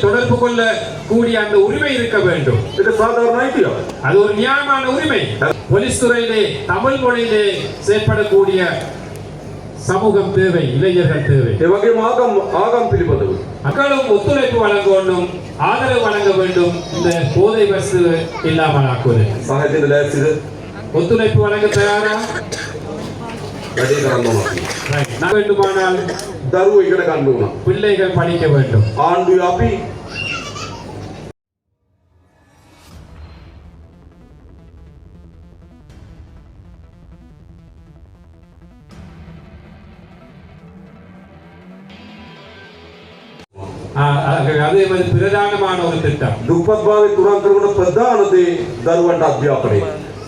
தொடர்பு கொள்ள கூடிய அந்த உரிமை இருக்க வேண்டும். இது சாதாரண அது ஒரு நியாயமான உரிமை போலீஸ் துறையிலே தமிழ் மொழியிலே செயற்படக்கூடிய சமூகம் தேவை இளைஞர்கள் தேவை இவகை ஆகம் ஆகம் பிரிப்பது மக்களும் ஒத்துழைப்பு வழங்க வேண்டும் ஆதரவு வழங்க வேண்டும் இந்த போதை வசு இல்லாமல் ஆக்குவது ஒத்துழைப்பு வழங்க தயாரா வேண்டுமானால் അതേപോലെ പ്രധാനമാണ് ഒരു തെറ്റം ദുപത്ഭാവി തുറന്നു പ്രധാനത്തെ ദർവണ്ട അധ്യാപകരെ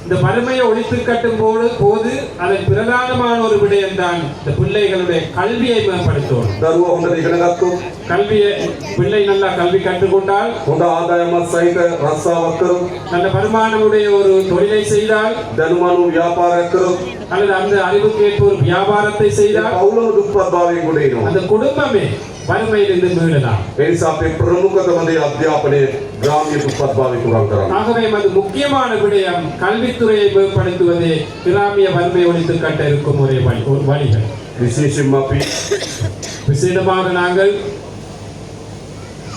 இந்த வறுமையை ஒழித்து கட்டும் போது போது அதன் பிரதானமான ஒரு விடயம் தான் இந்த பிள்ளைகளுடைய கல்வியை மேம்படுத்துவோம் දරුවා හොඳට ඉගෙන ගත්තොත් கல்வியை பிள்ளை நல்லா கல்வி கற்றுக்கொண்டால் හොඳ ආදායමක් සහිත රස්සාවක් කරොත් நல்ல வருமானமுடைய ஒரு தொழிலை செய்தால் දැනුමනු ව්‍යාපාරයක් කරොත් அல்லது அந்த அறிவுக்கு ஏற்ப ஒரு வியாபாரத்தை ඒ செய்தால் පවුලම දුප්පත් භාවයෙන් ගොඩ එනවා. அந்த குடும்பமே வறுமையிலிருந்து மீளலாம் ඒ නිසා අපේ ප්‍රමුඛතම දේ අධ්‍යාපනය ග්‍රාමීය දුප්පත් භාවය තුරන් කරන්න. ஆகவே அது முக்கியமான விடயம் கல்வித்துறையை மேம்படுத்துவதே கிராமிய வறுமை ஒழித்து கட்ட இருக்கும் ஒரே வழி ஒரு வழிகள் විශේෂයෙන්ම අපි விசேடமாக நாங்கள்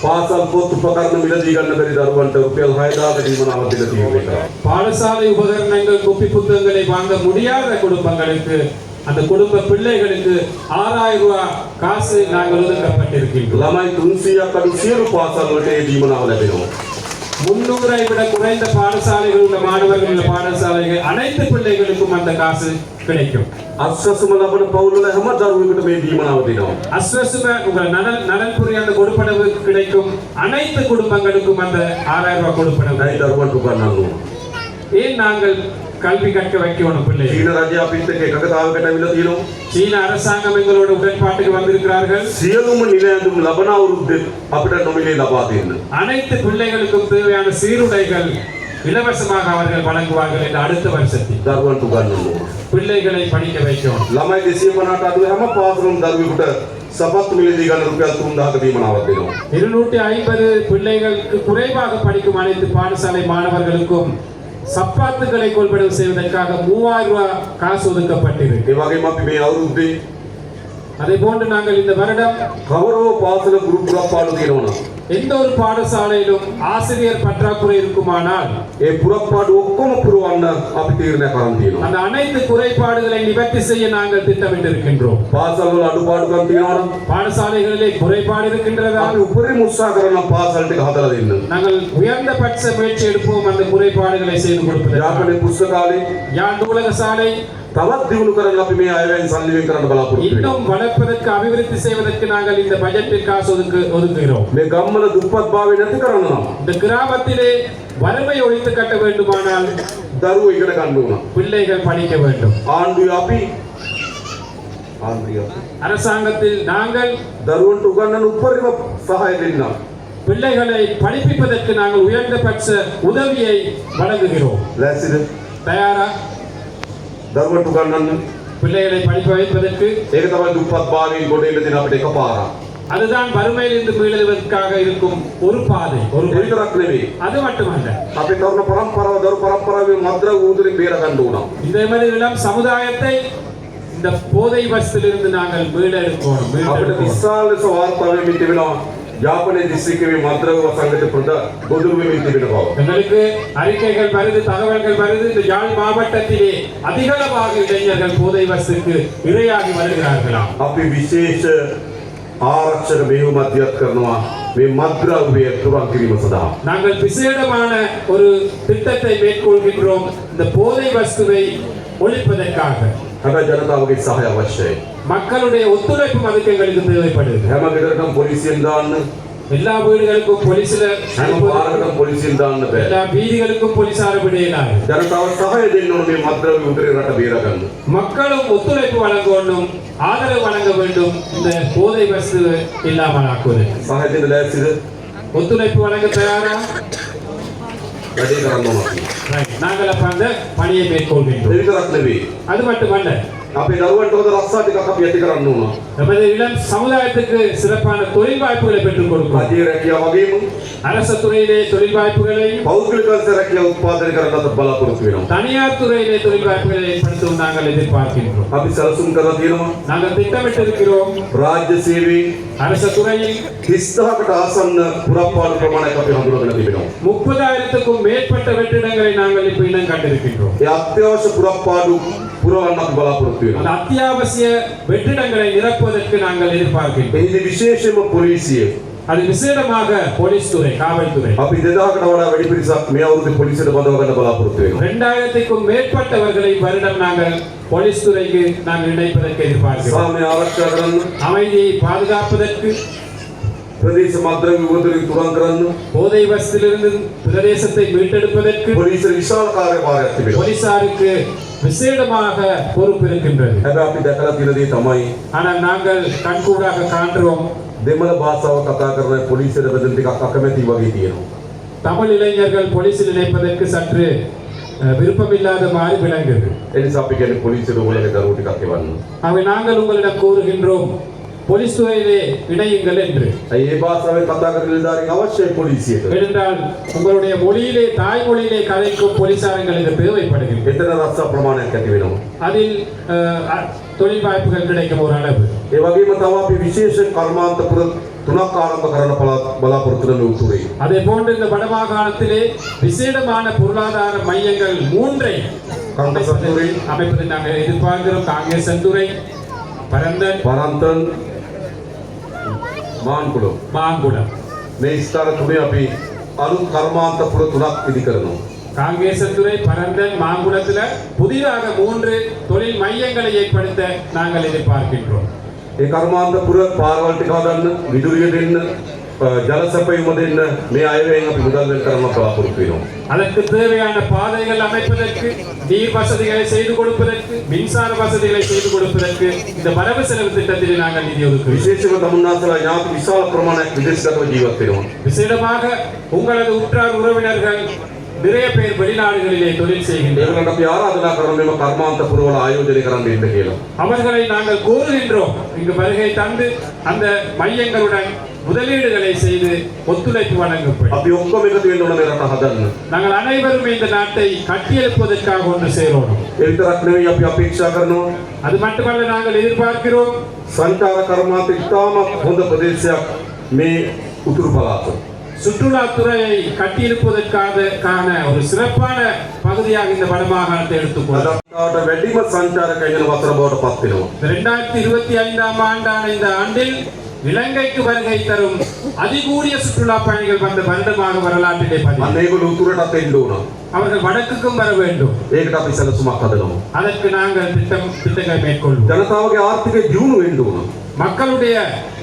පාසල් පොත් උපකරණ මිලදී ගන්න බැරි දරුවන්ට රුපියල් 6000ක දීමනාවක් දෙන්න තීරණය කරා. பாடசாலை உபகரணங்கள் குப்பி புத்தகங்களை வாங்க முடியாத குடும்பங்களுக்கு அந்த குடும்ப பிள்ளைகளுக்கு ஆறாயிரம் ரூபாய் காசு நாங்கள் ஒதுக்கப்பட்டிருக்கின்றோம் ළමයි 300ක් අඩු සියලු පාසල් වලට ඒ දීමනාව ලැබෙනවා. முன்னூறை விட குறைந்த பாடசாலைகள் உள்ள மாணவர்கள் உள்ள பாடசாலைகள் அனைத்து பிள்ளைகளுக்கும் அந்த காசு கிடைக்கும் අස්වසම ලබන පවුල් වල හැම දරුවෙකුට මේ දීමනාව දෙනවා. அஸ்வசும உங்கள் நலன் நலன்புரி அந்த கொடுப்பனவு கிடைக்கும் அனைத்து குடும்பங்களுக்கும் அந்த ஆறாயிரம் ரூபாய் கொடுப்பனவு නැයි දරුවන්ට උගන්වන්න ඕන. ஏன் நாங்கள் கல்வி கற்க வைக்கணும் பிள்ளைகள் චීන රජය අපිත් එක්ක එකගතාවකට ඇවිල්ලා තියෙනවා. சீன அரசாங்கம் எங்களோட உடன்பாட்டுக்கு வந்திருக்கிறார்கள் සියලුම නිල ඇඳුම් ලබන අවුරුද්දේ අපිට නොමිලේ ලබා දෙන්න. அனைத்து பிள்ளைகளுக்கும் தேவையான சீருடைகள் இலவசமாக அவர்கள் வழங்குவார்கள் இந்த அடுத்த வருஷத்தில் දරුවන්ට උගන්වන්න ඕන. பிள்ளைகளை படிக்க வைக்கணும் ළමයි 250ට අඩු හැම පාසලම දරුවෙකුට සපත්තු මිලදී ගන්න රුපියල් 3000ක දීමනාවක් දෙනවා. இருநூற்றி ஐம்பது பிள்ளைகளுக்கு குறைவாக படிக்கும் அனைத்து பாடசாலை மாணவர்களுக்கும் சப்பாத்துக்களை கொள்வனவு செய்வதற்காக மூவாயிரம் ரூபாய் காசு ஒதுக்கப்பட்டிருக்கு ඒ වගේම අපි මේ අවුරුද්දේ அதே போன்று நாங்கள் இந்த வருடம் කවරෝ පාසල ගුරු පුරප්පාඩු තියෙනවා. எந்த ஒரு பாடசாலையிலும் ஆசிரியர் பற்றாக்குறை இருக்குமானால் ඒ පුරප්පාඩු ඔක්කොම පුරවන්න අපි තීරණයක් කරන් තියෙනවා. அந்த அனைத்து குறைபாடுகளை நிவர்த்தி செய்ய நாங்கள் திட்டமிட்டிருக்கின்றோம் පාසල් වල අඩුපාඩුකම් තියෙනවා නම් பாடசாலைகளிலே குறைபாடு இருக்கின்றதா අපි උපරිම උත්සාහ කරන පාසල් ටික හදලා දෙන්න. நாங்கள் உயர்ந்தபட்ச முயற்சி எடுப்போம் அந்த குறைபாடுகளை செய்து கொடுப்பது යාපනයේ පුස්තකාලේ யாழ் நூலக சாலை තවත් දියුණු කරන්න අපි මේ අයවැයෙන් සල්ලි වෙන් කරන්න බලාපොරොත්තු වෙනවා. இன்னும் வளர்ப்பதற்கு அபிவிருத்தி செய்வதற்கு நாங்கள் இந்த பட்ஜெட்டில் காசு ஒதுக்கு ஒதுக்குகிறோம் මේ ගම්වල දුප්පත් භාවය නැති කරන්න නම් இந்த கிராமத்திலே வறுமை ஒழித்து கட்ட வேண்டுமானால் දරුවෝ ඉගෙන ගන්න ඕන. பிள்ளைகள் படிக்க வேண்டும் ආණ්ඩුවේ අපි ආණ්ඩුවේ අපි அரசாங்கத்தில் நாங்கள் දරුවන්ට උගන්වන උපරිම සහාය දෙන්න. பிள்ளைகளை படிப்பிப்பதற்கு நாங்கள் உயர்ந்தபட்ச உதவியை வழங்குகிறோம் ලෑස්තිද? தயாரா தர்மட்டுகண்ணன் பிள்ளைகளை படிக்க வைப்பதற்கு ஏகதவன் உப்பத்பாவின் கொடையிலிருந்து நாம் இடைக்கப்பாரா அதுதான் வறுமையில் இருந்து மீளுவதற்காக இருக்கும் ஒரு பாதை. ஒரு குறிப்பிடக்கிழமை அது மட்டுமல்ல. அப்படி தருண பரம்பரை ஒரு பரம்பரை மதுர ஊதுரி பேர கண்டுணம் இந்த மாதிரி இளம் சமுதாயத்தை இந்த போதை வசத்திலிருந்து நாங்கள் மீளெடுக்கணும் அப்படி விசாலிச வார்த்தை மீட்டு விழாம் වෙමින් තිබෙනවා යාපනයේ දිස්ත්‍රික්කයේ මද්ද්‍රව්‍ය සංගත ප්‍රද ගොදුරු වෙමින් තිබෙන බව. எங்களுக்கு அறிக்கைகள் வருது தகவல்கள் வருது இந்த யாழ் மாவட்டத்திலே அதிகளவாக இளைஞர்கள் போதை வசத்துக்கு இரையாகி வருகிறார்களாம் අපි විශේෂ ආරක්ෂක මෙහෙයුම් අධ්‍යයත් කරනවා මේ මද්ද්‍රව්‍ය තුරන් කිරීම සඳහා. நாங்கள் விசேடமான ஒரு திட்டத்தை மேற்கொள்கின்றோம் இந்த போதை வஸ்துவை ஒழிப்பதற்காக හැබැයි ජනතාවගේ සහය අවශ්‍යයි. மக்களுடைய ஒத்துழைப்பும் அதுக்கு எங்களுக்கு தேவைப்படுது හැම ගෙදරටම පොලිසියෙන් දාන්න, எல்லா வீடுகளுக்கும் போலீஸ்ல හැම පාරකටම පොලිසියෙන් දාන්න බෑ. எல்லா வீதிகளுக்கும் போலீசார விடையிலாது ජනතාව සහය දෙන්න ඕන මේ මද්ද්‍රව්‍ය උදුරේ රට බේරගන්න. மக்களும் ஒத்துழைப்பு வழங்க வேண்டும் ஆதரவு வழங்க வேண்டும் இந்த போதை வசதி இல்லாமல் ஆக்குவது සහය දෙන්න ලෑස්තිද? ஒத்துழைப்பு வழங்க தயாரா நாங்கள் அப்ப அந்த பணியை மேற்கொள்கின்றோம். அது மட்டுமல்ல අපේ දරුවන්ට හොඳ රස්සා ටිකක් අපි ඇති කරන්න ඕන. நமது இளம் சமுதாயத்துக்கு சிறப்பான தொழில் வாய்ப்புகளை பெற்றுக் கொடுக்கும் රජයේ රැකියාව වගේම அரச துறையிலே தொழில் வாய்ப்புகளையும் පෞද්ගලික අංශ රැකියාව උත්පාදනය කරන්නත් බලාපොරොත්තු වෙනවා. தனியார் துறையிலே தொழில் வாய்ப்புகளை ஏற்படுத்தவும் நாங்கள் எதிர்பார்க்கின்றோம் අපි සැලසුම් කරලා තියෙනවා நாங்கள் திட்டமிட்டிருக்கிறோம் රාජ්‍ය සේවයේ அரச துறையில் 30000කට ආසන්න පුරප්පාඩු ප්‍රමාණයක් අපි හඳුනගෙන තිබෙනවා. முப்பதாயிரத்துக்கும் மேற்பட்ட வெற்றிடங்களை நாங்கள் இப்ப இனம் கண்டிருக்கின்றோம் ඒ අත්‍යවශ්‍ය පුරප්පාඩු පුරවන්න අපි බලාපොරොත්තු වෙනවා. அந்த அத்தியாவசிய வெற்றிடங்களை நிரப்புவதற்கு நாங்கள் எதிர்பார்க்கிறோம் இது விசேஷமா போலீசியே அது விசೇಷமாக ಪೊಲೀಸ್ ತುರೆ ಕಾವಲುತುರೆ ಅಪ್ಪ ಇದದಾಕಡವರ ವೆಡಿಪಿರಿಸ ಮೇವರ್ದು ಪೊಲೀಸರ ಬಂದವರನ್ನ ಬಲಾಪುರುತ್ತೇವೆ 2000ಕ್ಕೂ மேற்பட்டவர்களை வருடம் நாங்கள் போலீஸ் துறைக்கு நாம் இணைப்பதற்கு எதிர்பார்க்கிறோம். சாமி ஆரட்சகரನ್ನು அமைதியை பாதுகாப்பதற்கு பிரதேச மாத்திர விபத்துகளை துறங்கிறன்னு போதை வசத்திலிருந்து பிரதேசத்தை மீட்டெடுப்பதற்கு போலீஸ் விசால காரியமாக போலீசாருக்கு விசேடமாக பொறுப்பு இருக்கின்றது හැබැයි අපි දැකලා තියෙන දේ තමයි ஆனால் நாங்கள் கண்கூடாக காண்கிறோம் දෙමළ භාෂාව කතා කරන පොලිසියට බෙදෙන ටිකක් අකමැති වගේ තියෙනවා. தமிழ் இளைஞர்கள் போலீசில் இணைப்பதற்கு சற்று அஹ், விருப்பமில்லாத மாதிரி விளங்குது ඒ නිසා අපි කියන්නේ පොලිසියට ඔයගොල්ලෝගේ දරුවෝ ටිකක් එවන්න. ஆகவே நாங்கள் உங்களிடம் கூறுகின்றோம் போலீஸ் துறையிலே இணையுங்கள் என்று ඇයි ඒ භාෂාවෙන් කතා කරන නිලධාරීන් අවශ්‍යයි පොලිසියට. ஏனென்றால் உங்களுடைய மொழியிலே தாய்மொழியிலே கதைக்கும் போலீசாரங்கள் இது தேவைப்படுகின்றன එතන රස්සා ප්‍රමාණයක් ඇති වෙනවා. அதில் அஹ், அ- தொழில் வாய்ப்புகள் கிடைக்கும் ஒரு அளவு ඒ වගේම තව අපි විශේෂ කර්මාන්ත පුර තුනක් ආරම්භ කරන්න බලා- බලාපොරොත්තු වෙන උතුරේ. அதே போன்று இந்த வடமாகாணத்திலே விசேடமான பொருளாதார மையங்கள் மூன்றை கந்தசந்துறை. அமைப்பதை நாங்கள் எதிர்பார்க்கிறோம் காங்கிரஸ் செந்துறை பரந்தன் පරන්තන් මාන්කුඩම් மாங்குளம் මේ ස්ථාන තුනේ අපි අලුත් කර්මාන්ත පුර තුනක් ඉදි කරනවා. காங்கேசன்துறை பரந்தன் மாங்குளத்துல புதிதாக மூன்று தொழில் மையங்களை ஏற்படுத்த நாங்கள் எதிர்பார்க்கின்றோம் ඒ කර්මාන්ත පුර ஜலசபையுமே மே ஆய்வேங்க முதல்வர்கரம கொடுக்கிறோம் அதற்கு தேவையான பாதைகள் அமைப்பதற்கு நீர் வசதிகளை செய்து கொடுப்பதற்கு மின்சார வசதிகளை செய்து கொடுப்பதற்கு இந்த வரவு செலவு திட்டத்தில் நாங்கள் நிதி ஒதுக்கு விசேஷமாக தமிழ்நாட்டில் ஞாபக விசால பிரமாண விதேசத்தில் ஜீவத்திரும் விசேடமாக உங்களது உற்றார் உறவினர்கள் நிறைய பேர் வெளிநாடுகளிலே தொழில் செய்கின்றனர். யாராவது கர்மாந்த புருவல ஆயோஜனைகரம் என்று கேளும். அவர்களை நாங்கள் கோருகின்றோம். இங்கு வருகை தந்து அந்த மையங்களுடன் முதலீடுகளை செய்து ஒத்துழைப்பு வழங்கப்படும் අපි ඔක්කොම එකතු වෙන්න ඕන මේ රට හදන්න. நாங்கள் அனைவரும் இந்த நாட்டை கட்டியெழுப்பதற்காக ஒன்று சேரோம் ඒ විතරක් නෙවෙයි අපි අපේක්ෂා කරනවා அது மட்டுமல்ல நாங்கள் எதிர்பார்க்கிறோம் සංචාර කර්මාන්ත ඉතාමත් හොඳ ප්‍රදේශයක් මේ උතුරු පළාත. சுற்றுலாத்துறையை கட்டியெழுப்பதற்காக காண ஒரு சிறப்பான பகுதியாக இந்த வடமாகாணத்தை எடுத்துக்கொள்ளும் ලංකාවට වැඩිම සංචාරක එන වසර බවට පත් වෙනවා. இரண்டாயிரத்தி இருபத்தி ஐந்தாம் ஆண்டான இந்த ஆண்டில் இலங்கைக்கு வருகை தரும் அதிகூடிய சுற்றுலா பயணிகள் வந்த வருடமாக வரலாற்றிலே பதிவு අන්න ඒගොල්ලෝ උතුරටත් එන්න ඕන. அவர்கள் வடக்குக்கும் வர வேண்டும் ඒකට අපි සැලසුමක් හදනවා. அதற்கு நாங்கள் திட்டம் திட்டங்களை மேற்கொள்வோம் ජනතාවගේ ආර්ථිකය දියුණු වෙන්න ඕන. மக்களுடைய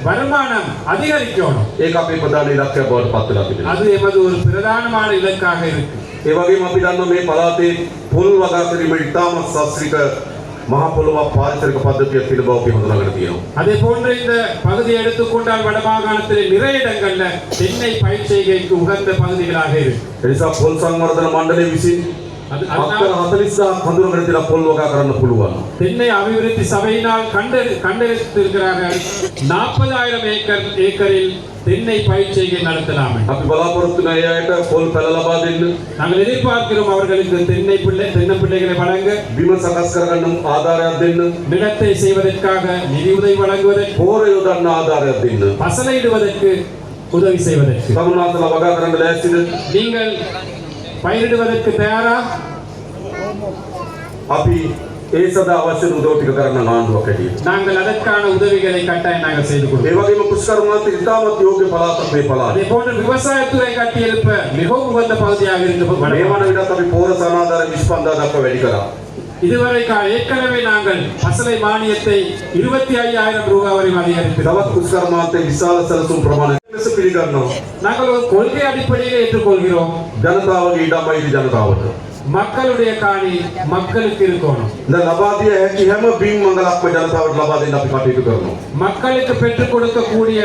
வருமானம் அதிகரிக்கணும் ඒක අපේ ප්‍රධාන ඉලක්කයක් බවට පත් වෙලා තිබෙනවා. அது எமது ஒரு பிரதானமான இலக்காக இருக்கு ඒ වගේම අපි දන්නවා මේ පළාතේ පොල් වගා කිරීම ඉතාමත් සස්ත්‍රික ಮಹಾಪುಲುವ ಪಾದಚರಿಕ ಪದ್ಧತಿಯ ತಿಳುಬಾವಕ್ಕೆ முதலாகடுத்தியும் அதே போன்ற இந்த பகுதியை எடுத்துக்கொண்டால் வடமாகாணத்திலே நிறைய இடங்கள்ல தென்னை பயிர் செய்கைக்கு உகந்த பகுதிகளாக இருக்கு. எலிசா போல்சாங் மரதன மண்டலை விசின் විසින් அது අක්කර அதனால் 40000ක් හඳුනාගෙන තියෙන පොල් වගා කරන්න පුළුවන්. தென்னை அபிவிருத்தி சபையினால் கண்டறி கண்டறிந்திருக்கிறார்கள் நாற்பதாயிரம் ஏக்கர் ஏக்கரில் தென்னை பயிர் செய்கை நடத்தலாம் என்று. අපි බලාපොරොත්තු වෙන අය අයට පොල් පැල ලබා දෙන්න, நாங்கள் எதிர்பார்க்கிறோம் அவர்களுக்கு தென்னை பிள்ளை தென்னம்பிள்ளைகளை வழங்க බිම සකස් කරගන්න ආධාරයක් දෙන්න, நிலத்தை செய்வதற்காக நிதியுதவி வழங்குவதற்கு පෝර යොදන්න ආධාරයක් දෙන්න. பசலையிடுவதற்கு உதவி செய்வதற்கு තමුන්නාසලා වගා කරන්න ලෑස්තිද? நீங்கள் பயிரிடுவதற்கு தயாரா අපි ඒ සඳහා අවශ්‍ය උදව් ටික කරන්න ආණ්ඩුවක් හැටියට. நாங்கள் அதற்கான உதவிகளை கட்டாயம் நாங்கள் செய்து ඒ கொடுப்போம் වගේම පුස්කරමාන්ත ඉතාමත් යෝග්‍ය පළාතක් මේ පළාත. அதே போன்று விவசாயத்துறை கட்டியெழுப்ப மிகவும் உகந்த பகுதியாக இருந்து මේ වන විටත් අපි පෝර සනාදාර 25000 දක්වා වැඩි කරා. இதுவரை ஏற்கனவே நாங்கள் அசலை மானியத்தை இருபத்தி ஐயாயிரம் ரூபாய் வரை அதிகரித்து விசால செலுத்தும் பிரமாணம். நாங்கள் ஒரு கொள்கை அடிப்படையில் ஏற்றுக்கொள்கிறோம். ஜனதாவுக்கு இடமா இது ஜனதாவுக்கு. மக்களுடைய காணி மக்களுக்கு இருக்கணும். பீம் மங்கலாத்ம ஜனதாவோட லபாதி நாம் இருக்கணும் மக்களுக்கு பெற்றுக் கொடுக்கக்கூடிய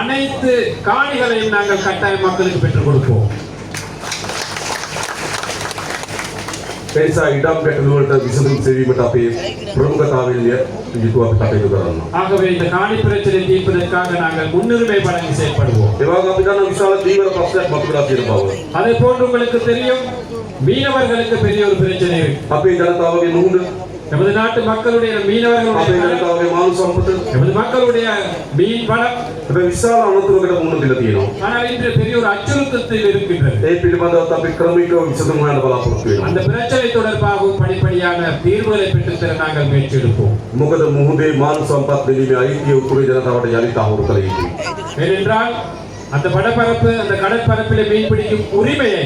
அனைத்து காணிகளையும் நாங்கள் கட்டாயம் மக்களுக்கு பெற்றுக் கொடுப்போம். ඒ නිසා ඉඩම් ගැටලු වලට විසඳුම් සෙවීමට අපේ ප්‍රමුඛතාවයෙන් යුතුව අපි කටයුතු කරනවා. ஆகவே இந்த காணி பிரச்சனை தீர்ப்பதற்காக நாங்கள் முன்னுரிமை வழங்கி செயல்படுவோம் ඒ වගේම අපි දන්නා විශාල දීවර ප්‍රශ්නයක් මතුවලා තියෙන බව. அதே போன்று உங்களுக்கு தெரியும் மீனவர்களுக்கு பெரிய ஒரு பிரச்சனை இருக்கு අපේ ජනතාවගේ මුහුණ, எமது நாட்டு மக்களுடைய மீனவர்களுடைய ಮಾನವ ಸಂಪತ್ತು நமது மக்களுடைய மீன் பணம் விசால அனுத்துவதற்கு ஆனால் பெரிய ஒரு அச்சுறுத்தத்தில் இருக்கின்றது. அந்த பிரச்சனை படிப்படியான தீர்வுகளை பெற்றுத்தர நாங்கள் முயற்சி எடுப்போம் முகத முகுதே மானவ சம்பத் வெளியே ஐக்கிய உக்குரிய ஜனதாவுடைய ஏனென்றால் அந்த படப்பரப்பு அந்த கடற்பரப்பில மீன் பிடிக்கும் உரிமையை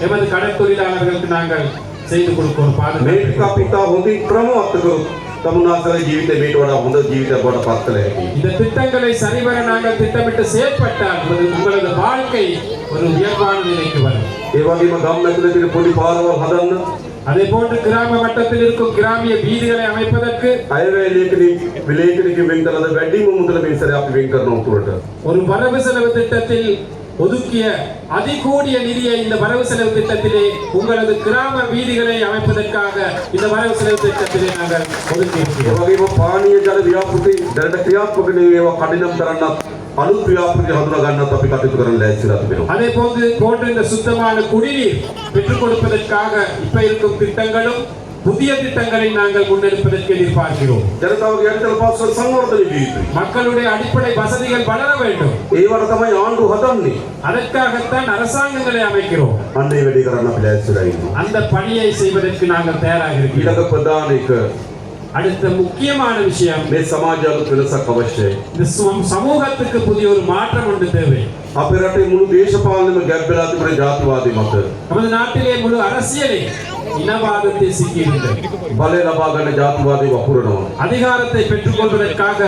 எமது கடற்தொழிலாளர்களுக்கு நாங்கள் செய்து கொடுக்க ஒரு பாடு மேற்கா பிதா உதவி பிரமோத்துக்கும் தமிழ்நாட்டில் ஜீவித்த வீட்டோட உந்த ஜீவித போட பத்தில் இந்த திட்டங்களை சரிவர நாங்கள் திட்டமிட்டு செயற்பட்டால் உங்களது வாழ்க்கை ஒரு உயர்வான நிலைக்கு வரும். ஏவாகிம கிராமத்தில் பொடி பாரவ ஹதன் அதே போன்று கிராம வட்டத்தில் இருக்கும் கிராமிய வீதிகளை அமைப்பதற்கு விளையாட்டு வெங்கலது வெட்டி முதல் சரி அப்படி வெங்கர் ஒரு வரவு செலவு திட்டத்தில் ஒதுக்கிய அதிகூடிய நிதியை இந்த வரவு செலவு திட்டத்திலே உங்களது கிராம வீதிகளை அமைப்பதற்காக இந்த வரவு செலவு திட்டத்திலே நாங்கள் ஒதுக்கி ඒ இருக்கிறோம் වගේම පානීය ජල ව්‍යාපෘති දැනට ක්‍රියාත්මක නෙවෙයි ඒවා කඩිනම් කරන්නත් අලුත් ව්‍යාපෘති හඳුනා ගන්නත් අපි කටයුතු කරන්න ලෑස්තිලා තිබෙනවා. அதே போன்று போன்ற இந்த சுத்தமான குடிநீர் பெற்றுக் கொடுப்பதற்காக இப்ப இருக்கும் திட்டங்களும் புதிய திட்டங்களை நாங்கள் முன்னெடுப்பதற்கு எதிர்பார்க்கிறோம் ජනතාවගේ අනිතර පාසල් සංවර්ධනය විය යුතුයි. மக்களுடைய அடிப்படை வசதிகள் வளர வேண்டும் ඒවට තමයි ආණ්ඩුව හදන්නේ. அதற்காகத்தான் அரசாங்கங்களை அமைக்கிறோம் අන්න ඒ වැඩේ කරන්න අපි ලෑස්තිලා ඉන්නවා. அந்த பணியை செய்வதற்கு நாங்கள் தயாராக இருக்கிறோம் ඊළඟ ප්‍රධාන එක அடுத்த முக்கியமான விஷயம் මේ සමාජ අලුත් වෙනසක් අවශ්‍යයි. இந்த சம- சமூகத்துக்கு புதிய ஒரு மாற்றம் ஒன்று தேவை අපේ රටේ මුළු දේශපාලනයම ගැබ් වෙලා තිබෙන ජාතිවාදී මත நமது நாட்டிலே முழு அரசியலே இனவாதத்தை சிக்கியிருந்தது பலேலபாகன ஜாதிவாதி வகுரணம் அதிகாரத்தை பெற்றுக்கொள்வதற்காக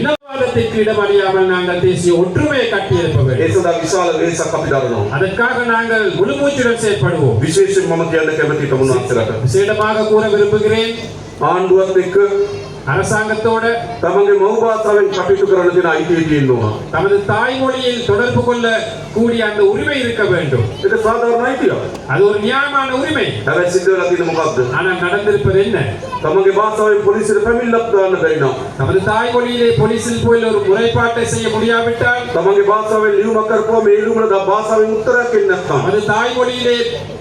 இனவாதத்திற்கு இடமறியாமல் நாங்கள் தேசிய ஒற்றுமையை கட்டியிருப்பவர் ஏசுதா விசால வேச கபிதாரணம் அதற்காக நாங்கள் முழுமூச்சுடன் செயற்படுவோம். விசேஷம் மமக்கு அந்த கெபத்தி கமுனாத்திரக விசேடமாக கூற விரும்புகிறேன். ஆண்டுவத்திற்கு அரசாங்கத்தோட ತಮಗೆ ಮೌಬಾತವೆನ್ ಕಪಿತುಕರಣ ದಿನ ಐತಿತಿ ಎನ್ನುವ தமது தாய்மொழியில் தொடர்பு கொள்ள கூடிய அந்த உரிமை இருக்க வேண்டும். இது ಸಾಧಾರಣ ಐತಿಯ அது ஒரு நியாயமான உரிமை. ಅವೆ ಸಿದ್ಧರಾತಿನ ಮುಖದ್ದು ஆனால் நடந்திருப்பது என்ன? ತಮಗೆ ಬಾತವೆನ್ ಪೊಲೀಸ್ ಫಮಿಲ್ಲಪ್ತಾನ ಬೈನ தமது தாய் மொழியிலே போலீஸில் போயில் ஒரு முறைப்பாட்டை செய்ய முடியாவிட்டால் ತಮಗೆ ಬಾತವೆನ್ ನೀವು ಮಕ್ಕರ್ ಪೋ ಮೇಲುಗಳ ಬಾತವೆನ್ ಉತ್ತರಕ್ಕೆ ನಪ್ತಾನ அது தாய்மொழியிலே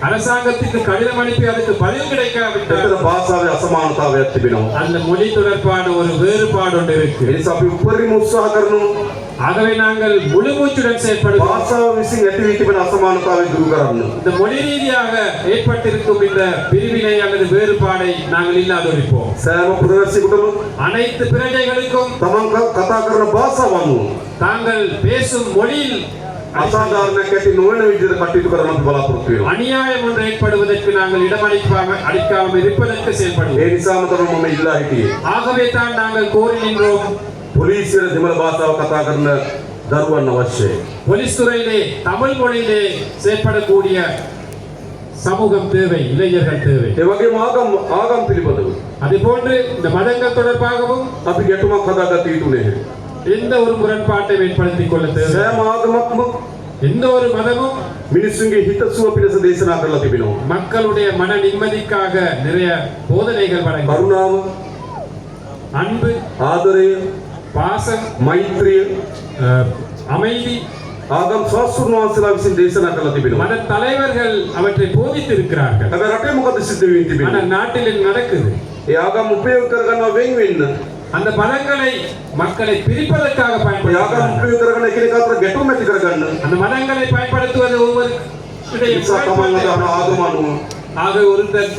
அரசாங்கத்துக்கு கடிதம் அனுப்பி அதுக்கு பதில் கிடைக்காவிட்டால் ಭಾಷಾವೆ ಅಸಮಾನತಾವೆ ತಿಬಿನೋ அந்த மொழி தொடர்பு தொடர்பான ஒரு வேறுபாடு ஒன்று இருக்கு ඒ නිසා අපි උපරිම උත්සාහ කරනවා ஆகவே நாங்கள் முழு மூச்சுடன் செயல்படுவோம் භාෂාව විසින් ඇති වී තිබෙන අසමානතාවය දුරු කරන්න. இந்த மொழி ரீதியாக ஏற்பட்டிருக்கும் இந்த பிரிவினை அல்லது வேறுபாடை நாங்கள் இல்லாதொழிப்போம் සෑම පුරවැසියෙකුටම அனைத்து பிரஜைகளுக்கும் තමන් ක- කතා කරන භාෂාව අනුව தாங்கள் பேசும் மொழியில் ಅಸಾಧಾರಣ ಕಟ್ಟಿ ನೋವಿನ ವಿಜಯದ ಕಟ್ಟಿದ್ದು ಬರಲು ಬಲಾಪುರುತ್ತೇವೆ ಅನ್ಯಾಯ ಒಂದು ಏರ್ಪಡುವುದಕ್ಕೆ ನಾಂಗಲ್ இடமளிக்காம அடிக்காம இருப்பதற்கு செயல்படுவோம் ஏரிசாமதனம் நம்ம இல்லாட்டி? ஆகவே தான் நாங்கள் கோரி நின்றோம். போலீசியர திமல பாசாவ கதா கர்ன தருவன் அவசிய போலீஸ் துறையிலே தமிழ் மொழியிலே செயல்படக்கூடிய சமூகம் தேவை இளைஞர்கள் தேவை. இவ்வகையும் ஆகம் ஆகம் பிரிப்பது. அதே போன்று இந்த மதங்கள் தொடர்பாகவும் அப்படி எட்டுமா கதா கத்திட்டு எந்த ஒரு முரண்பாட்டை ஏற்படுத்திக் கொள்ள தேவை සෑම ආගමක්ම எந்த ஒரு மதமும் මිනිස්සුන්ගේ හිතසුව පිණිස දේශනා කරලා තිබෙනවා. மக்களுடைய மன நிம்மதிக்காக நிறைய போதனைகள் வழங்கும் කරුණාව, அன்பு ආදරය, பாசம் මෛත්‍රිය அஹ், அமைதி ආගම් ශාස්ත්‍රඥ වහන්සේලා විසින් දේශනා කරලා තිබෙනවා. மத தலைவர்கள் அவற்றை போதித்திருக்கிறார்கள் හැබැයි රටේ මොකද සිද්ධ වෙන්නේ තිබෙන්නේ? ஆனால் நாட்டில் இது நடக்குது ඒ ආගම් උපයෝග කරගන්නවා වෙන් වෙන්න. அந்த மதங்களை மக்களை பிரிப்பதற்காக பயன்படுத்துகிறார்கள் அந்த மதங்களை பயன்படுத்துவது ஒவ்வொரு ஆக ஒருத்தர்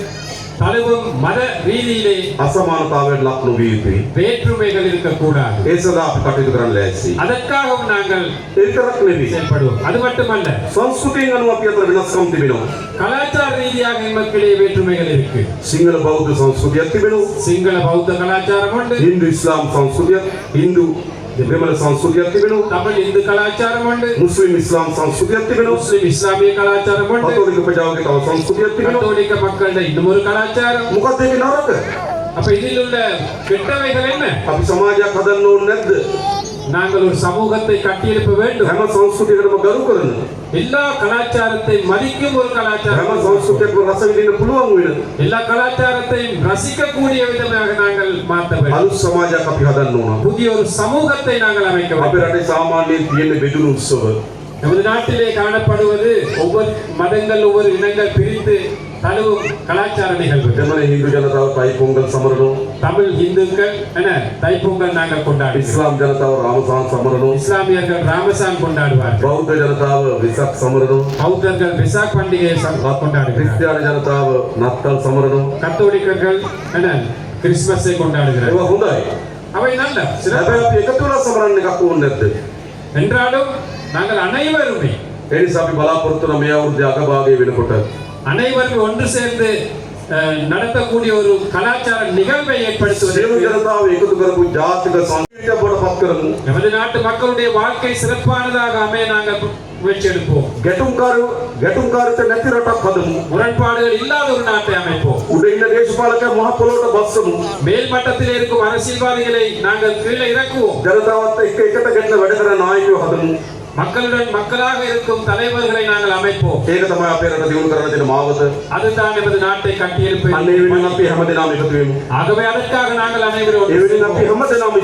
தழுவும் மத ரீதியிலே அசமானத்தாவில் லக்னுவியுத்தி வேற்றுமைகள் இருக்கக்கூடாது. ஏசதா கட்டிருக்கிறான் லேசி அதற்காகவும் நாங்கள் இருக்கறக்னவி செயல்படுவோம். அது மட்டுமல்ல சம்ஸ்கிருதிங்களும் அப்பியத்திர வினஸ்கம் திபினும் கலாச்சார ரீதியாக மக்களே வேற்றுமைகள் இருக்கு. சிங்கள பௌத்த சம்ஸ்கிருதி திபினும் சிங்கள பௌத்த கலாச்சாரம் உண்டு. இந்து இஸ்லாம் சம்ஸ்கிருதி இந்து విమల సంస్కృతి అత్తిబెను తమ హిందూ కళాచారం అండి ముస్లిం ఇస్లాం సంస్కృతి అత్తిబెను ముస్లిం ఇస్లామీయ కళాచారం అండి కథోలిక ప్రజావుకి తమ సంస్కృతి అత్తిబెను కథోలిక மக்கள இன்னும் ஒரு கலாச்சாரம் முகத்தை நரக்கு அப்ப இதில் உள்ள கெட்டவைகள் என்ன அப்ப சமாஜ கதன்னு நெத்து நாங்கள் ஒரு சமூகத்தை கட்டியெழுப்ப வேண்டும். நம்ம ಸಂಸ್ಕೃತಿಗಳನ್ನು ಗೌರವರನ್ನು எல்லா கலாச்சாரத்தை மதிக்கும் ஒரு கலாச்சாரம். நம்ம ಸಂಸ್ಕೃತಿಯನ್ನು ರಸವಿನ ಪುಲುವಂಗಿಡ எல்லா கலாச்சாரத்தையும் ரசிக்கக்கூடிய விதமாக நாங்கள் மாற்ற வேண்டும். ಅದು ಸಮಾಜ ಕಪಿಹದನ್ನು புதிய ஒரு சமூகத்தை நாங்கள் அமைக்க வேண்டும். ಅಪರಡೆ ಸಾಮಾನ್ಯ ತಿಯನ್ನ ಬೆದುರು ಉತ್ಸವ நமது நாட்டிலே காணப்படுவது ஒவ்வொரு மதங்கள் ஒவ்வொரு இனங்கள் பிரித்து தழுவும் கலாச்சார நிகழ்வு දෙමළ හින්දු ජනතාව තයි පොංගල් සමරනවා தமிழ் இந்துக்கள் என தைப்பொங்கல் நாங்கள் கொண்டாடுகிறோம் ඉස්ලාම් ජනතාව රාමසාන් සමරනවා இஸ்லாமியர்கள் ராமசான் கொண்டாடுவார்கள் බෞද්ධ ජනතාව වෙසක් සමරනවා பௌத்தர்கள் விசாக் பண்டிகையை சம்- கொண்டாடுகிறார்கள் ක්‍රිස්තියානි ජනතාව නත්තල් සමරනවා கத்தோலிக்கர்கள் என கிறிஸ்துமஸை கொண்டாடுகிறார்கள் ඒවා හොඳයි அவை நல்ல சிறப்பு හැබැයි අපි එකතු වෙලා සමරන්න එකක් ඕනේ නැද්ද என்றாலும் நாங்கள் அனைவருமே ඒ නිසා අපි බලාපොරොත්තු වෙන මේ අවුරුද්දේ අගභාගයේ වෙනකොට அனைவரும் ஒன்று சேர்ந்து நடத்தக்கூடிய ஒரு கலாச்சார நிகழ்வை ஏற்படுத்துவது நமது நாட்டு மக்களுடைய வாழ்க்கை சிறப்பானதாக அமைய நாங்கள் முயற்சியெடுப்போம் கெட்டுங்காரு கெட்டுங்காரத்தை நெத்திரட்டப்பதும் முரண்பாடுகள் இல்லாத ஒரு நாட்டை அமைப்போம். உடைய தேசபாலக மகப்பலோட பஸ்ஸமும் மேல்மட்டத்தில் இருக்கும் அரசியல்வாதிகளை நாங்கள் கீழே இறக்குவோம். ஜனதாவத்தை இக்கட்ட கெட்ட வடுகிற நாய்க்கு அதுவும் மக்களுடன் மக்களாக இருக்கும் தலைவர்களை நாங்கள் அமைப்போம். ඒක තමයි நாட்டை கட்டியெழுப்ப අන්න ඒ වෙනුවෙන් அதற்காக நாங்கள் அனைவரும் ඒ වෙනුවෙන් අපි හැමදෙනාම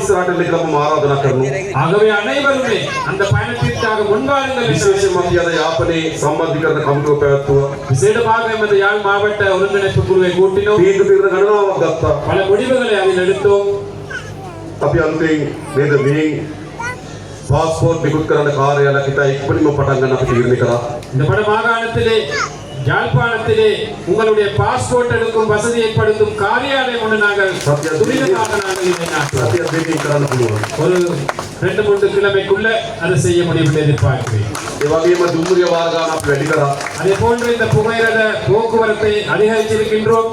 அனைவருமே அந்த பயணத்திற்காக முன்வாருங்கள் විශේෂයෙන්ම අපි අද යාපනයේ සම්බන්ධීකරණ කමිටුව පැවැත්වුවා மாவட்ட ஒருங்கிணைப்பு குழுவை கூட்டினோம். තීන්දුව తీරන பல முடிவுகளை அதில் எடுத்தோம். අපි பாஸ்போர்ட் மிகுட்கரண்ட காரியால கிட்ட இப்படிம பட்டங்கள் நமக்கு இருந்துக்கலாம் இந்த பட மாகாணத்திலே யாழ்ப்பாணத்திலே உங்களுடைய பாஸ்போர்ட் எடுக்கும் வசதி ஏற்படுத்தும் காரியாலயம் ஒன்று நாங்கள் துரிதமாக நாங்கள் ஒரு ரெண்டு மூன்று கிழமைக்குள்ள அதை செய்ய முடியும் என்று எதிர்பார்க்கிறேன் அதே போன்று இந்த புகையிரத போக்குவரத்தை அதிகரித்திருக்கின்றோம்.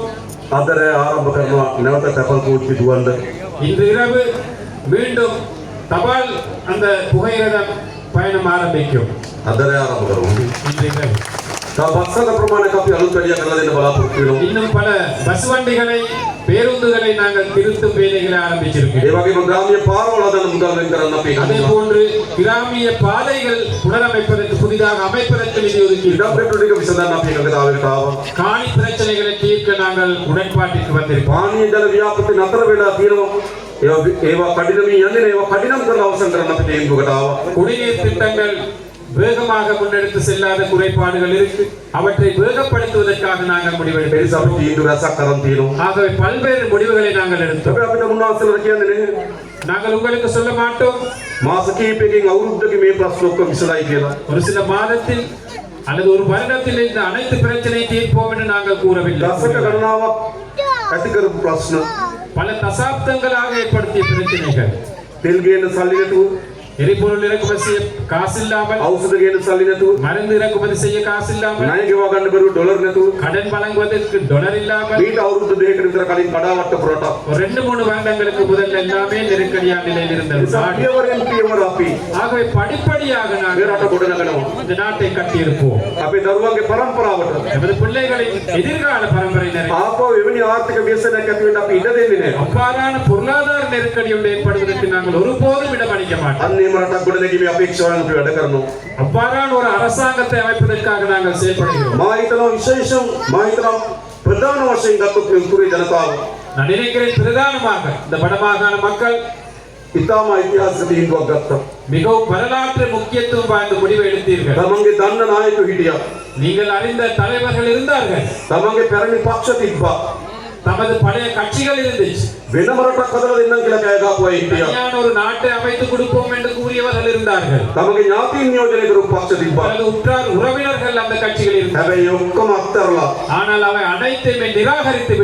ಅದರ ಆರಂಭ ಕರ್ಮ ನೆಲದ ಟಪಲ್ ಕೂಡ್ತಿದ್ವು ಅಂದ್ರೆ ಇಂದು இரவு மீண்டும் தபால் அந்த புகையிரத பயணம் ஆரம்பிக்கும். ಅದರೇ ಆರಂಭಗಳು ತಾವು ಬಸ್ಸದ ಪ್ರಮಾಣ ಕಾಪಿ ಅನುಕರಿಯಾಗಲ್ಲದೆಂದು ಬಲಾಪುರ್ತಿರು வண்டிகளை பேருந்துகளை நாங்கள் திருத்தும் வேலைகளை ஆரம்பிச்சிருக்கிறோம். இவ்வகையில் கிராமிய பார்வலதன் முதல்வர் அதே போன்று கிராமிய பாதைகள் புனரமைப்பதற்கு புதிதாக அமைப்பதற்கு நிதி ஒதுக்கி இடம்பெற்றிருக்க விசதான் காணி பிரச்சனைகளை தீர்க்க நாங்கள் உடன்பாட்டிற்கு வந்திருக்கோம் பானிய ஜல வியாபத்தின் அத்தரவேடா தீர்வம். ඒවා ඒවා කඩිනමින් යන්නේ නැහැ. ඒවා කඩිනම් කරලා අවසන් කරන්න අපි තීන්දුවකට ආවා குடிநீர் திட்டங்கள் வேகமாக முன்னெடுத்து செல்லாத குறைபாடுகள் இருக்கு அவற்றை வேகப்படுத்துவதற்காக நாங்கள் ඒ නිසා අපි முடிவெடுத்தோம் තීන්දුව රැසක් කරන් තියෙනවා ஆகவே பல்வேறு முடிவுகளை நாங்கள் எடுத்தோம் හැබැයි අපිට මුන්නාසලට කියන්නේ නැහැ நாங்கள் உங்களுக்கு சொல்ல மாட்டோம் මාස කිහිපයකින් අවුරුද්දක මේ ප්‍රශ්න ඔක්කොම විසඳයි කියලා ஒரு சில மாதத்தில் அல்லது ஒரு வருடத்தில் இந்த அனைத்து பிரச்சனை தீர்ப்போம் என்று நாங்கள் கூறவில்லை දසක ගණනාවක් ඇති කරපු ප්‍රශ්න பல தசாப்தங்களாக penting kan. Belgian salir itu எரிபொருள் இறக்குமதி செய்ய காசு இல்லாமல் ඖෂධ ගේන්න සල්ලි නැතුව மருந்து இறக்குமதி செய்ய காசு இல்லாமல் ණය ගෙවා ගන්න බැරුව ඩොලර් නැතුව கடன் வழங்குவதற்கு டொலர் இல்லாமல் මීට අවුරුදු දෙකකට විතර කලින් කඩාවට්ට පුරට ஒரு ரெண்டு மூணு வருடங்களுக்கு முதல் எல்லாமே நெருக்கடியான நிலையில் இருந்த ஒரு நாடு පියවරෙන් පියවර අපි ஆகவே படிப்படியாக මේ நாங்கள் රට ගොඩනගනවා இந்த நாட்டை கட்டியிருப்போம் අපේ දරුවන්ගේ පරම්පරාවට நமது பிள்ளைகளின் எதிர்கால பரம்பரையினர் ආපහු එවැනි ආර්ථික ව්‍යසනයක් ඇති වෙන්න අපි ඉඩ දෙන්නේ නැහැ. அவ்வாறான பொருளாதார நெருக்கடி ஒன்று ஏற்படுவதற்கு நாங்கள் ஒருபோதும் இடமளிக்க மாட்டோம் අන්න එහෙම රටක් ගොඩනැගීමේ අපේක්ෂාවෙන් අපි වැඩ කරනවා. அவ்வாறான ஒரு அரசாங்கத்தை அமைப்பதற்காக நாங்கள் செயல்படுகிறோம் මා හිතනවා විශේෂම මා හිතනවා ප්‍රධාන වශයෙන් ගත්තොත් මේ උතුරේ ජනතාව நான் நினைக்கிறேன் பிரதானமாக இந்த வடமாகாண மக்கள் ඉතාම ඓතිහාසික තීන්දුවක් ගත්තා. மிகவும் வரலாற்று முக்கியத்துவம் வாய்ந்த முடிவை எடுத்தீர்கள் තමන්ගේ දන්න නායකයෝ හිටියා. நீங்கள் அறிந்த தலைவர்கள் இருந்தார்கள் තමන්ගේ පැරණි පක්ෂ තිබ්බා. தமது பழைய கட்சிகள் இருந்துச்சு. விளம்பரப்பட்ட கதவுகள் இன்னும் கிழக்காக போயிட்டியா ஒரு நாட்டை அமைத்து கொடுப்போம் என்று கூறியவர்கள் இருந்தார்கள். தமக்கு ஞாபகம் நியோஜனைக்கு ஒரு பட்சத்தில் தனது உற்றார் உறவினர்கள் அந்த கட்சிகள் இருந்தார்கள் ஒக்கம் அத்தரலா. ஆனால் அவை நிராகரித்து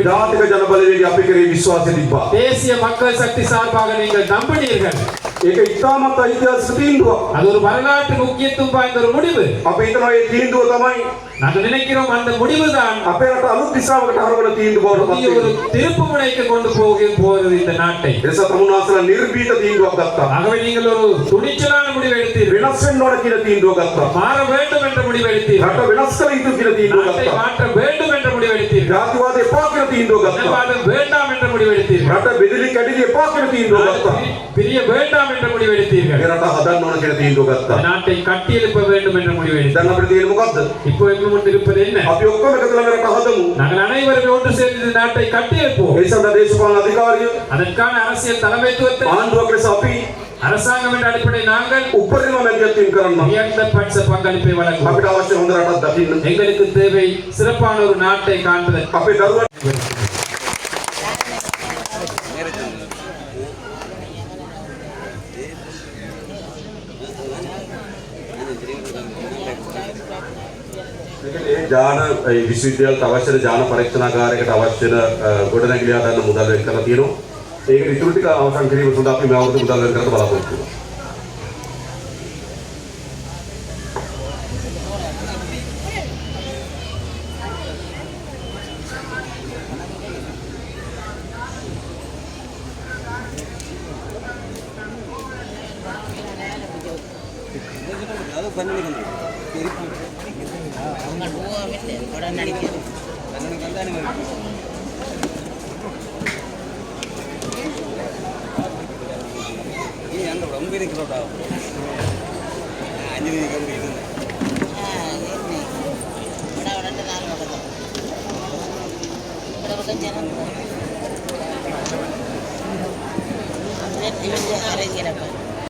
தேசிய மக்கள் சக்தி சார்பாக நீங்கள் நம்பினீர்கள். ඒක ඉතාමත් ඓතිහාසික තීන්දුවක්. அது ஒரு வரலாற்று முக்கியத்துவம் வாய்ந்த ஒரு முடிவு අපි හිතනවා මේ තීන්දුව තමයි நாங்கள் நினைக்கிறோம் அந்த முடிவுதான் අපේ රට අලුත් දිශාවකට හරවන තීන්දුව බවට புதிய පත් ஒரு වෙනවා. திருப்பு முனைக்கு கொண்டு போக போகிறது இந்த நாட்டை එනිසා තමුන්නාසලා නිර්භීත තීන්දුවක් ගත්තා. ஆகவே நீங்கள் ஒரு துணிச்சலான முடிவை எடுத்தீர்கள் වෙනස් වෙන්න ඕන කියන තීන්දුව ගත්තා. மாற வேண்டும் என்ற முடிவை முடிவெடுத்தீர்கள் රට වෙනස් කළ යුතු කියලා තීන්දුව நாட்டை ගත්තා. மாற்ற வேண்டும் என்று முடிவெடுத்தீர்கள் ජාතිවාද එපා කියලා තීන්දුව ගත්තා. இனவாதம் வேண்டாம் என்று முடிவெடுத்தீர்கள் රට බෙදලි කැඩලි එපා කියලා තීන්දුව நாடு ගත්තා. பிரி- பிரிய வேண்டாம் வேண்டாம் என்று முடிவெடுத்தீர்கள் ஏனென்றால் அதான் உனக்கு தீங்குகத்த நாட்டை கட்டி எழுப்ப வேண்டும் என்று முடிவெடுத்தார் தன்னை பற்றி முகத்து. இப்போ எங்கு கொண்டிருப்பது என்ன? அப்படி ஒக்கம் இடத்துல வேற கதமு நாங்கள் அனைவரும் ஒன்று சேர்ந்து நாட்டை கட்டி எழுப்போம் தேசம் தேசபால அதிகாரியும் அதற்கான அரசியல் தலைமைத்துவத்தை ஆண்டு அப்பி அரசாங்கம் தேவை சிறப்பான ஒரு நாட்டை காண்பதற்கு. ජාන විශ්වවිද්‍යාලට අවශ්‍ය ජාන පරීක්ෂණාගාරයකට අවශ්‍ය වෙන ගොඩනැගිලි හදන්න මුදල් වෙන් කරලා තියෙනවා. ඒක ඉතුරු ටික අවසන් කිරීම සඳහා අපි මේ අවුරුදු මුදල් වෙන් කරලා බලාපොරොත්තු වෙනවා. ಬಂದಿದೆ